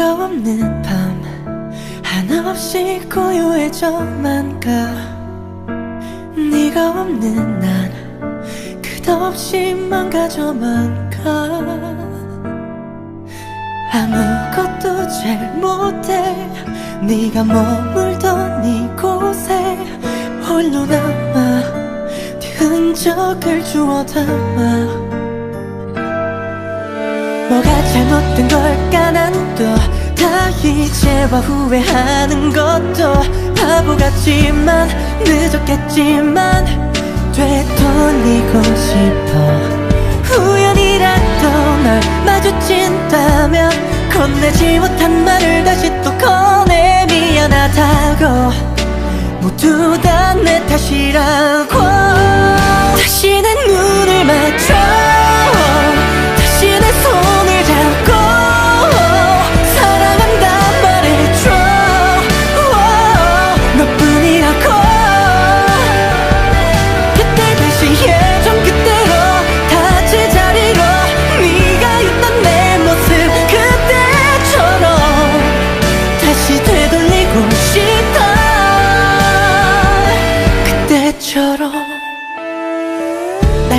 네가 없는 밤 한없이 고요해져만 가. 네가 없는 난 끝없이 망가져만 가. 아무것도 잘 못해. 네가 머물던 이곳에 홀로 남아 네 흔적을 주워 담아. 뭐가 잘못된 걸까? 난 또다 이제와 후회하는 것도 바보 같지만 늦었겠지만 되돌리고 싶어 우연이라도 널 마주친다면 건네지 못한 말을 다시 또 꺼내. 미안하다고 모두 다 내 탓이라고. 다시 내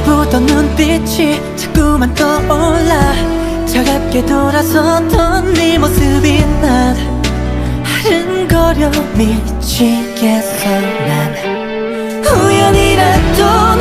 날 보던 눈빛이 자꾸만 떠올라. 차갑게 돌아섰던 네 모습이 난 아른거려 미치겠어 난 우연이라도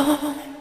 alone.